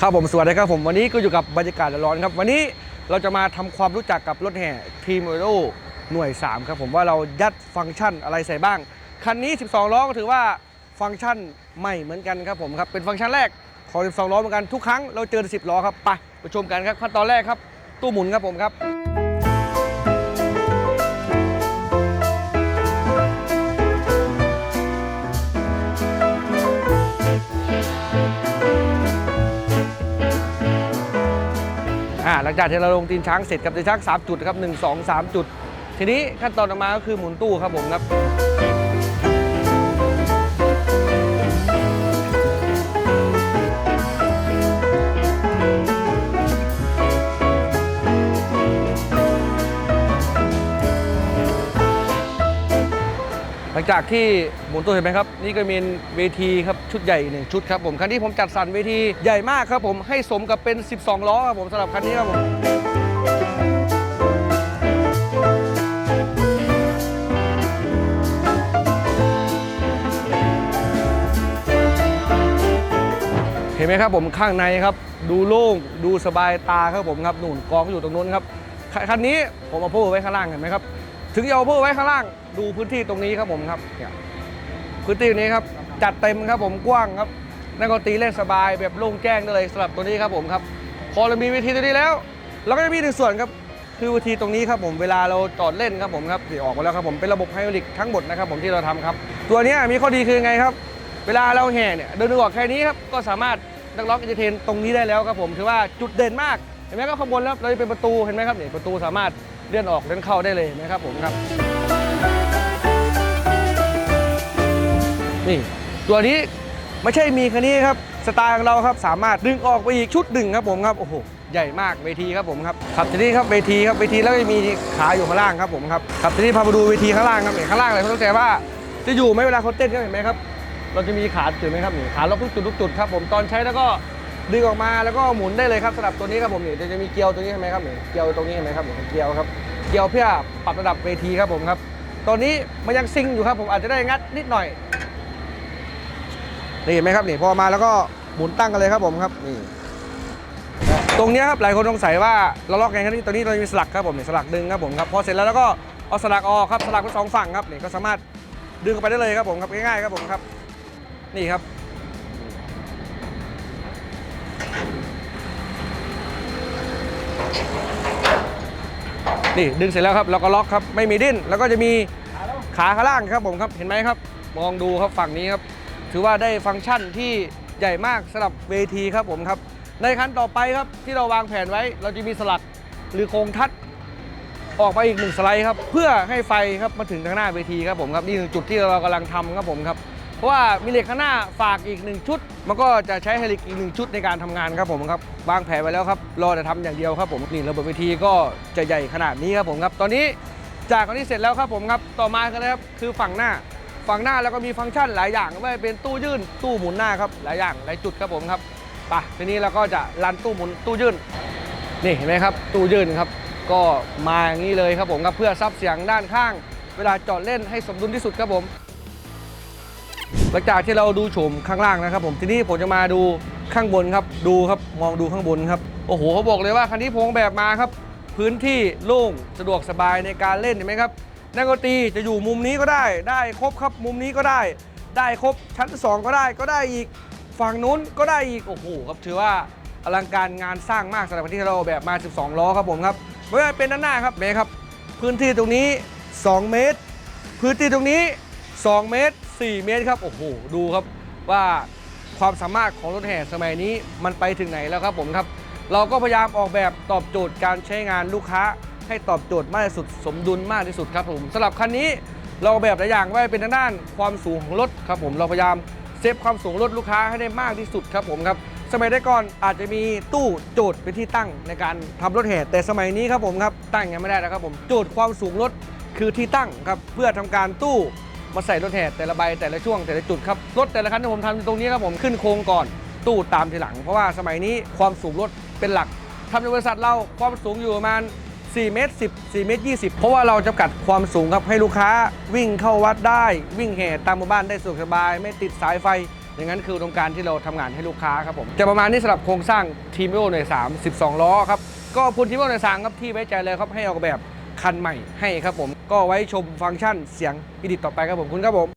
ครับผมสวัสดีครับผมวันนี้ก็อยู่กับบรรยากาศร้อนครับ วันนี้เราจะมาทำความรู้จักกับรถแห่ทีมโรหน่วย 3 ครับผมว่าเรายัดฟังก์ชันอะไรใส่บ้าง คันนี้ 12 ล้อก็ถือว่าฟังก์ชันใหม่เหมือนกันครับผมครับเป็นฟังก์ชันแรกของ 12 ล้อเหมือนกันทุกครั้งเราเจอ 10 ล้อครับไปไปชมกันครับขั้นตอนแรกครับตู้หมุนครับผมครับ หลังจากที่เราลงตีนช้างเสร็จกับตีนช้าง3จุดครับ1 2 3 จุด ทีนี้ขั้นตอนต่อมาก็คือหมุนตู้ครับผมครับ จากที่หมุนตัวเห็นไหมครับ นี่ก็เป็นเวทีครับชุดใหญ่หนึ่งชุดครับผมคันนี้ผมจัดสรรเวทีใหญ่มากครับผมให้สมกับเป็น 12 ล้อครับผมสำหรับคันนี้ครับผมเห็นไหมครับผมข้างในครับ ดูโล่งดูสบายตาครับผมครับหนุนกองอยู่ตรงนู้นครับคันนี้ผมเอาโพไว้ข้างล่างเห็นไหมครับ ถึงจะเอาโพไว้ข้างล่าง ดูพื้นที่ตรงนี้ครับผมครับเนี่ยพื้นที่นี้ครับจัดเต็มครับผมกว้างครับนักดนตรีเล่นสบายแบบโล่งแจ้งได้เลยสำหรับตัวนี้ครับผมครับ พอเรามีเวทีตัวนี้แล้ว เราก็จะมีหนึ่งส่วนครับคือเวทีตรงนี้ครับผมเวลาเราจอดเล่นครับผมครับที่ออกมาแล้วครับผมเป็นระบบไฮดรอลิกทั้งหมดนะครับผมที่เราทำครับ ตัวนี้มีข้อดีคือไงครับ เวลาเราแห่เนี่ยเดินออกแค่นี้ครับก็สามารถนักร้องอินเตอร์เทนตรงนี้ได้แล้วครับผมถือว่าจุดเด่นมากเห็นไหมครับข้างบนแล้วเราจะเป็นประตูเห็นไหมครับเนี่ยประตูสามารถ เลื่อนออกเลื่อนเข้าได้เลยนไหมครับผมครับ นี่ตัวนี้ไม่ใช่มีแค่นี้ครับสไตล์ของเราครับสามารถดึงออกไปอีกชุดหนึ่งครับผมครับโอ้โหใหญ่มากเวทีครับผมครับครับทีนี้ครับเวทีครับเวทีแล้วก็มีขาอยู่ข้างล่างครับผมครับครับทีนี้พามาดูเวทีข้างล่างครับเนี่ยข้างล่างเลยเขาต้องใจว่าจะอยู่ไหมเวลาเขาเต้นก็เห็นไหมครับ เราจะมีขาจุดไหมครับนี่ขาล็อกทุกจุดทุกจุดครับผมตอนใช้แล้วก็ ดึงออกมาแล้วก็หมุนได้เลยครับสำหรับตัวนี้ครับผมนี่จะมีเกลียวตัวนี้ใช่ไหมครับนี่เกลียวตรงนี้เห็นไหมครับนี่เกลียวครับเกลียวเพื่อปรับระดับเวทีครับผมครับตอนนี้มันยังซิงอยู่ครับผมอาจจะได้งัดนิดหน่อยนี่เห็นไหมครับนี่พอมาแล้วก็หมุนตั้งกันเลยครับผมครับนี่ตรงนี้ครับหลายคนสงสัยว่าเราล็อกไงครับนี่ตัวนี้เรามีสลักครับผมนี่สลักดึงครับผมครับพอเสร็จแล้วแล้วก็เอาสลักออกครับสลักทั้งสองฝั่งครับนี่ก็สามารถดึงไปได้เลยครับผมครับง่ายๆครับผมครับ นี่ครับ นี่ดึงเสร็จแล้วครับเราก็ล็อกครับไม่มีดิ้นแล้วก็จะมีขาข้างล่างครับผมครับเห็นไหมครับ มองดูครับฝั่งนี้ครับ ถือว่าได้ฟังก์ชันที่ใหญ่มากสำหรับเวทีครับผมครับ ในขั้นต่อไปครับที่เราวางแผนไว้ เราจะมีสลักหรือโครงทัดออกไปอีกหนึ่งสไลด์ครับเพื่อให้ไฟครับมาถึงทางหน้าเวทีครับผมครับนี่คือจุดที่เรากำลังทำครับผมครับ เพราะว่ามีเหล็กข้างหน้าฝากอีกหนึ่งชุด มันก็จะใช้เฮลิกอีกหนึ่งชุดในการทำงานครับผมครับวางแผนไว้แล้วครับรอแต่ทำอย่างเดียวครับผมนี่ระบบเวทีก็จะใหญ่ขนาดนี้ครับผมครับตอนนี้จากอันนี้เสร็จแล้วครับผมครับต่อมาครับคือฝั่งหน้า ฝั่งหน้าแล้วก็มีฟังก์ชันหลายอย่างไม่ว่าเป็นตู้ยื่นตู้หมุนหน้าครับหลายอย่างหลายจุดครับผมครับไปทีนี้เราก็จะรันตู้หมุนตู้ยื่นนี่เห็นไหมครับ ตู้ยื่นครับ ก็มาอย่างนี้เลยครับผมครับเพื่อซับเสียงด้านข้าง เวลาจอดเล่นให้สมดุลที่สุดครับผม หลังจากที่เราดูโฉมข้างล่างนะครับ ผมทีนี้ผมจะมาดูข้างบนครับ ดูครับมองดูข้างบนครับโอ้โหเขาบอกเลยว่าคันนี้ผมออกแบบมาครับ พื้นที่โล่งสะดวกสบายในการเล่นเห็นไหมครับนักดนตรีจะอยู่มุมนี้ก็ได้ ได้ครบครับมุมนี้ก็ได้ ได้ครบชั้น 2 ก็ได้ก็ได้อีกฝั่งนู้นก็ได้อีกโอ้โหครับถือว่าอลังการงานสร้างมากสำหรับที่เราออกแบบมา 12 ล้อครับผมครับไม่ว่าจะเป็นด้านหน้าครับเมครับ พื้นที่ตรงนี้ 2 เมตร พื้นที่ตรงนี้ 2 เมตร 4 เมตรครับ โอ้โห ดูครับว่าความสามารถของรถแห่สมัยนี้มันไปถึงไหนแล้วครับผมครับ เราก็พยายามออกแบบตอบโจทย์การใช้งานลูกค้า ให้ตอบโจทย์มากที่สุดสมดุลมากที่สุดครับผมสำหรับคันนี้เราออกแบบหลายอย่างไว้เป็นทางด้านความสูงของรถครับผมเราพยายามเซฟความสูงรถลูกค้าให้ได้มากที่สุดครับผมครับสมัยได้ก่อนอาจจะมีตู้โจทย์เป็นที่ตั้งในการทำรถแห่แต่สมัยนี้ครับผมครับตั้งยังไม่ได้แล้วครับผมโจทย์ความสูงรถคือที่ตั้งครับเพื่อทำการตู้ มาใส่รถแห่แต่ละใบแต่ละช่วงแต่ละจุดครับรถแต่ละคันที่ผมทำตรงนี้ครับผมขึ้นโครงก่อนตู้ตามทีหลัง เพราะว่าสมัยนี้ความสูงรถเป็นหลักทำในบริษัทเราความสูงอยู่ประมาณ4เมตร10 4เมตร20 เพราะว่าเราจำกัดความสูงครับให้ลูกค้าวิ่งเข้าวัดได้ วิ่งแห่ตามหมู่บ้านได้สะดวกสบาย ไม่ติดสายไฟ อย่างนั้นคืออุดมการที่เราทำงานให้ลูกค้าครับผม จะประมาณนี้สำหรับโครงสร้างทีมโอหน่วย3 12 ล้อครับ ก็คุณทีมโอหน่วย3ครับที่ไว้ใจเลยครับให้ออกแบบคันใหม่ให้ครับผม ก็ไว้ชมฟังก์ชันเสียงอีดิตต่อไปครับผมคุณครับผม